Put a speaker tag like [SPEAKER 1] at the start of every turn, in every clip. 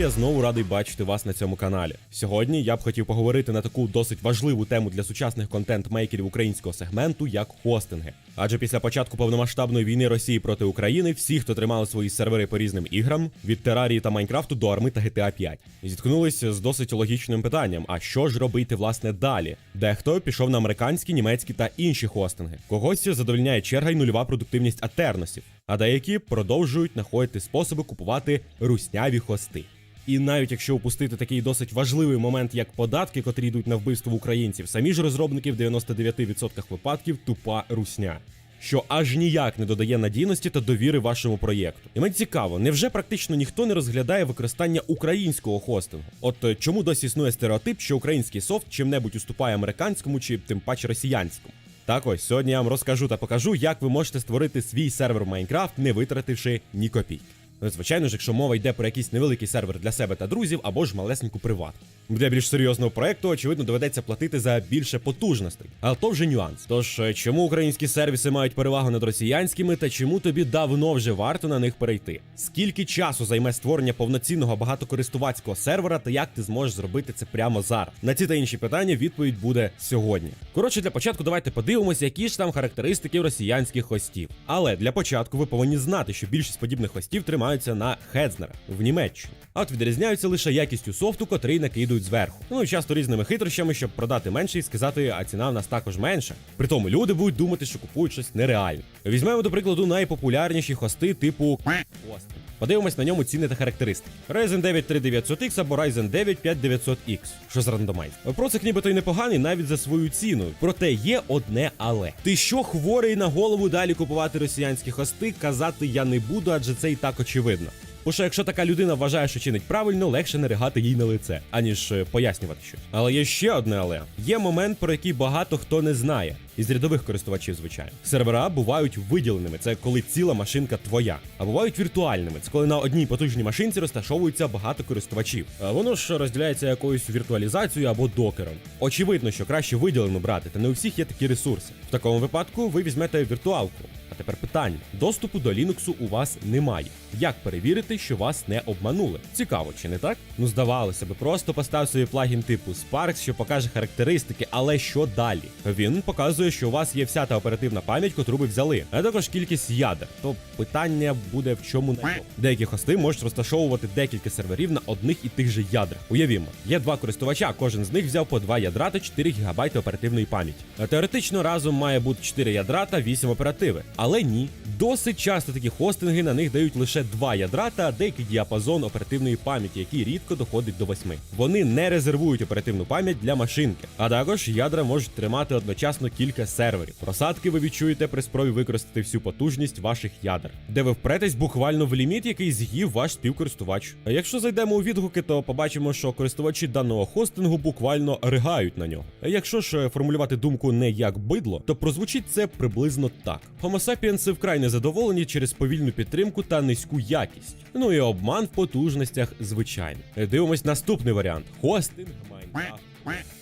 [SPEAKER 1] Я знову радий бачити вас на цьому каналі. Сьогодні я б хотів поговорити на таку досить важливу тему для сучасних контент-мейкерів українського сегменту, як хостинги. Адже після початку повномасштабної війни Росії проти України всі, хто тримали свої сервери по різним іграм, від Терарії та Майнкрафту до Арми та GTA 5, зіткнулися з досить логічним питанням: а що ж робити власне далі? Дехто пішов на американські, німецькі та інші хостинги. Когось задовольняє черга й нульова продуктивність атерносів, а деякі продовжують знаходити способи купувати русняві хости. І навіть якщо упустити такий досить важливий момент, як податки, котрі йдуть на вбивство українців, самі ж розробники в 99% випадків тупа русня. Що аж ніяк не додає надійності та довіри вашому проєкту. І мені цікаво, невже практично ніхто не розглядає використання українського хостингу? От е, чому досі існує стереотип, що український софт чим-небудь уступає американському чи тим паче росіянському? Так ось сьогодні я вам розкажу та покажу, як ви можете створити свій сервер в Майнкрафт, не витративши ні копійки. Ну, Звичайно ж, якщо мова йде про якийсь невеликий сервер для себе та друзів або ж малесеньку приват. Для більш серйозного проекту, очевидно, доведеться платити за більше потужностей. Але то вже нюанс. Тож, е, чому українські сервіси мають перевагу над росіянськими, та чому тобі давно вже варто на них перейти? Скільки часу займе створення повноцінного багатокористувацького сервера, та як ти зможеш зробити це прямо зараз? На ці та інші питання відповідь буде сьогодні. Коротше, для початку давайте подивимося, які ж там характеристики росіянських хостів. Але для початку ви повинні знати, що більшість подібних хостів тримаються на Хедзнерах в Німеччині. А от відрізняються лише якістю софту, котрий накидують зверху. Ну і часто різними хитрощами, щоб продати менше і сказати, а ціна в нас також менша. При тому люди будуть думати, що купують щось нереальне. Візьмемо, до прикладу, найпопулярніші хости типу Хостинг. Подивимось на ньому ціни та характеристики. Ryzen 9 3900X або Ryzen 9 5900X. Що з рандомайз? Процик нібито й непоганий навіть за свою ціну. Проте є одне але. Ти що хворий на голову далі купувати росіянські хости? Казати я не буду, адже це і так очевидно. Бо що якщо така людина вважає, що чинить правильно, легше не ригати їй на лице, аніж е, пояснювати щось. Але є ще одне але. Є момент, про який багато хто не знає. Із рядових користувачів, звичайно. Сервера бувають виділеними, це коли ціла машинка твоя. А бувають віртуальними, це коли на одній потужній машинці розташовується багато користувачів. А воно ж розділяється якоюсь віртуалізацією або докером. Очевидно, що краще виділену брати, та не у всіх є такі ресурси. В такому випадку ви візьмете віртуалку. Тепер питання: доступу до Linux у вас немає. Як перевірити, що вас не обманули? Цікаво, чи не так? Ну здавалося би, просто постав собі плагін типу Sparks, що покаже характеристики, але що далі? Він показує, що у вас є вся та оперативна пам'ять, котру ви взяли, а також кількість ядер. То питання буде в чому чому. Деякі хости можуть розташовувати декілька серверів на одних і тих же ядрах. Уявімо, є два користувача, кожен з них взяв по два ядра та 4 ГБ оперативної пам'яті. Теоретично разом має бути 4 ядра та 8 оперативи. Ні, досить часто такі хостинги на них дають лише два ядра та деякий діапазон оперативної пам'яті, який рідко доходить до 8. Вони не резервують оперативну пам'ять для машинки, а також ядра можуть тримати одночасно кілька серверів. Просадки ви відчуєте при спробі використати всю потужність ваших ядер, де ви впретесь буквально в ліміт, який з'їв ваш співкористувач. А якщо зайдемо у відгуки, то побачимо, що користувачі даного хостингу буквально ригають на нього. А якщо ж е, формулювати думку не як бидло, то прозвучить це приблизно так: Homo sapiens вкрай незадоволені через повільну підтримку та низьку якість. Ну і обман в потужностях, звичайно. Дивимось наступний варіант: хостинг Майнкрафт.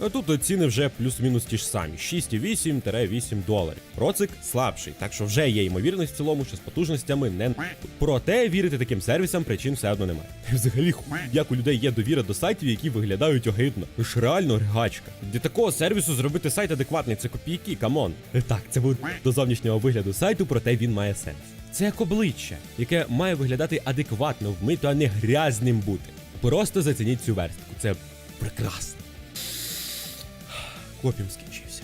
[SPEAKER 1] А Тут ціни вже плюс-мінус ті ж самі: 6,8-8 доларів. Процик слабший, так що вже є ймовірність в цілому, що з потужностями не проте вірити таким сервісам причин все одно немає. Взагалі, як у людей є довіра до сайтів, які виглядають огидно. Ж реально ригачка. Для такого сервісу зробити сайт адекватний це копійки, камон. Так, це буде до зовнішнього вигляду сайту, проте він має сенс. Це як обличчя, яке має виглядати адекватно, вмито, а не грязним бути. Просто зацініть цю верстку. Це прекрасно. Копім скінчився.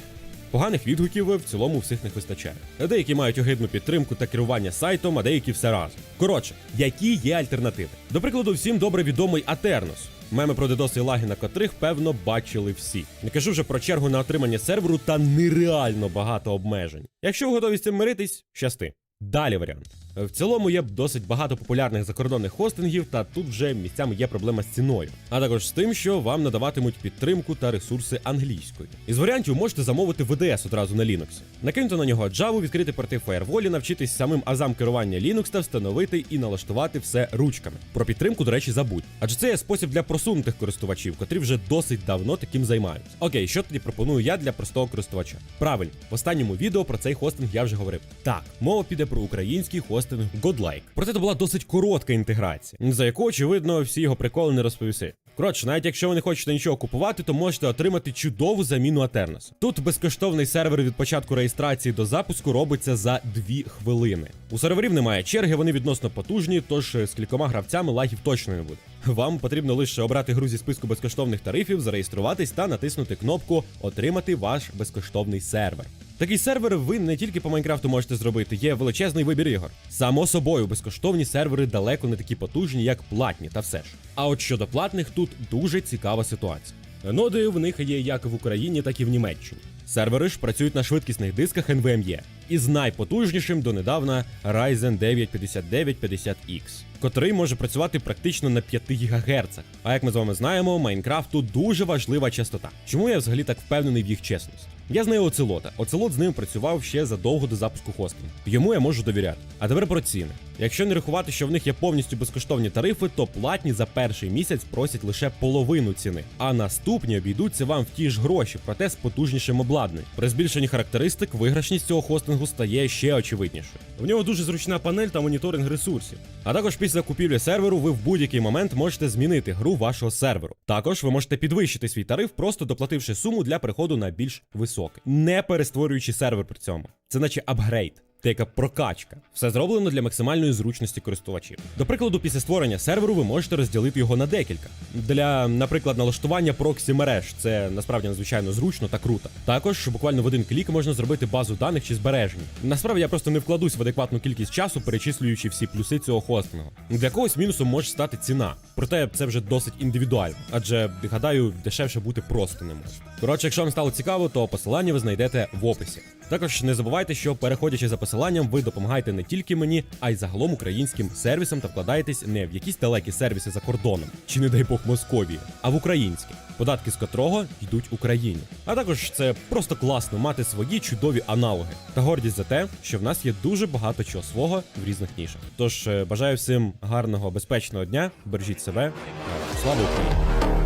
[SPEAKER 1] Поганих відгуків в цілому всіх не вистачає. Деякі мають огидну підтримку та керування сайтом, а деякі все разом. Коротше, які є альтернативи? До прикладу, всім добре відомий Атернос. Меми про дедоси і лаги на котрих, певно, бачили всі. Не кажу вже про чергу на отримання серверу та нереально багато обмежень. Якщо ви готові з цим миритись, щасти. Далі варіант. В цілому є досить багато популярних закордонних хостингів, та тут вже місцями є проблема з ціною, а також з тим, що вам надаватимуть підтримку та ресурси англійською. Із варіантів можете замовити VDS одразу на Linux, накинути на нього Java, відкрити порти Firewall, навчитись самим азам керування Linux та встановити і налаштувати все ручками. Про підтримку, до речі, забудь. Адже це є спосіб для просунутих користувачів, котрі вже досить давно таким займаються. Окей, що тоді пропоную я для простого користувача? Правильно, в останньому відео про цей хостинг я вже говорив. Так, мова піде про український хостинг хостингу Godlike. Проте це була досить коротка інтеграція, за яку, очевидно, всі його приколи не розповіси. Коротше, навіть якщо ви не хочете нічого купувати, то можете отримати чудову заміну Атернос. Тут безкоштовний сервер від початку реєстрації до запуску робиться за 2 хвилини. У серверів немає черги, вони відносно потужні, тож з кількома гравцями лагів точно не буде. Вам потрібно лише обрати гру зі списку безкоштовних тарифів, зареєструватись та натиснути кнопку Отримати ваш безкоштовний сервер. Такий сервер ви не тільки по Майнкрафту можете зробити, є величезний вибір ігор. Само собою, безкоштовні сервери далеко не такі потужні, як платні, та все ж. А от щодо платних, тут дуже цікава ситуація. Ноди в них є як в Україні, так і в Німеччині. Сервери ж працюють на швидкісних дисках NVMe. Із найпотужнішим донедавна Ryzen 9 5950X, котрий може працювати практично на 5 ГГц. А як ми з вами знаємо, Майнкрафту дуже важлива частота. Чому я взагалі так впевнений в їх чесності? Я знаю Оцелота. Оцелот з ним працював ще задовго до запуску хостингу. Йому я можу довіряти. А тепер про ціни. Якщо не рахувати, що в них є повністю безкоштовні тарифи, то платні за перший місяць просять лише половину ціни, а наступні обійдуться вам в ті ж гроші, проте з потужнішим обладнанням. При збільшенні характеристик виграшність цього хостингу стає ще очевиднішою. В нього дуже зручна панель та моніторинг ресурсів. А також після купівлі серверу ви в будь-який момент можете змінити гру вашого серверу. Також ви можете підвищити свій тариф, просто доплативши суму для переходу на більш високий, не перестворюючи сервер при цьому. Це наче апгрейд. Та яка прокачка. Все зроблено для максимальної зручності користувачів. До прикладу, після створення серверу ви можете розділити його на декілька. Для, наприклад, налаштування проксі мереж. Це насправді надзвичайно зручно та круто. Також буквально в один клік можна зробити базу даних чи збереження. Насправді я просто не вкладусь в адекватну кількість часу, перечислюючи всі плюси цього хостингу. Для когось мінусом може стати ціна. Проте це вже досить індивідуально, адже гадаю, дешевше бути просто не може. Коротше, якщо вам стало цікаво, то посилання ви знайдете в описі. Також не забувайте, що переходячи за посиланням, ви допомагаєте не тільки мені, а й загалом українським сервісам та вкладаєтесь не в якісь далекі сервіси за кордоном, чи не дай Бог Московії, а в українські, податки з котрого йдуть Україні. А також це просто класно мати свої чудові аналоги та гордість за те, що в нас є дуже багато чого свого в різних нішах. Тож е, бажаю всім гарного, безпечного дня, бережіть себе, слава Україні!